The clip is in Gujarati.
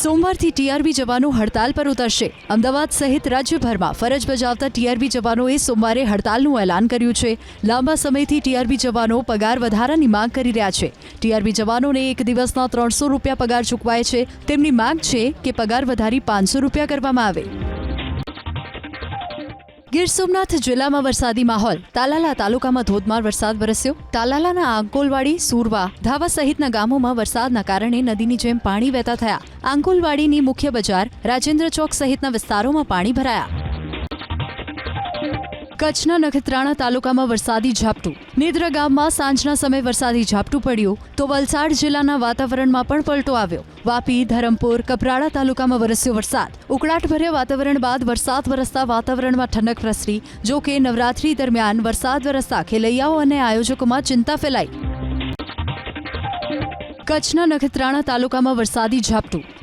સોમવારથી ટીઆરબી જવાનો હડતાલ પર ઉતરશે. અમદાવાદ સહિત રાજ્યભરમાં ફરજ બજાવતા ટીઆરબી જવાનોએ સોમવારે હડતાલનું એલાન કર્યું છે. લાંબા સમયથી ટીઆરબી જવાનો પગાર વધારાની માંગ કરી રહ્યા છે. ટીઆરબી જવાનોને એક દિવસના ત્રણસો રૂપિયા પગાર ચૂકવાય છે. તેમની માંગ છે કે પગાર વધારી પાંચસો રૂપિયા કરવામાં આવે. ગીર સોમનાથ જિલ્લામાં વરસાદી માહોલ. તાલાલા તાલુકામાં ધોધમાર વરસાદ વરસ્યો. તાલાલાના આંકોલવાડી, સુરવા, ધાવા સહિતના ગામોમાં વરસાદના કારણે નદીની જેમ પાણી વહેતા થયા. આંકોલવાડીની મુખ્ય બજાર રાજેન્દ્ર ચોક સહિતના વિસ્તારોમાં પાણી ભરાયા. કચ્છના નખત્રાણા તાલુકામાં વરસાદી ઝાપટું. નેદ્રા ગામમાં સાંજના સમયે વરસાદી ઝાપટું પડ્યું તો વલસાડ જિલ્લાના વાતાવરણમાં પણ પલટો આવ્યો. વાપી, ધરમપુર, કપરાડા તાલુકામાં વરસ્યો વરસાદ. ઉકળાટભર્યા વાતાવરણ બાદ વરસાદ વરસતા વાતાવરણમાં ઠંડક પ્રસરી. જો કે નવરાત્રી દરમિયાન વરસાદ વરસતા ખેલૈયાઓ અને આયોજકોમાં ચિંતા ફેલાઈ. કચ્છના નખત્રાણા તાલુકામાં વરસાદી ઝાપટું.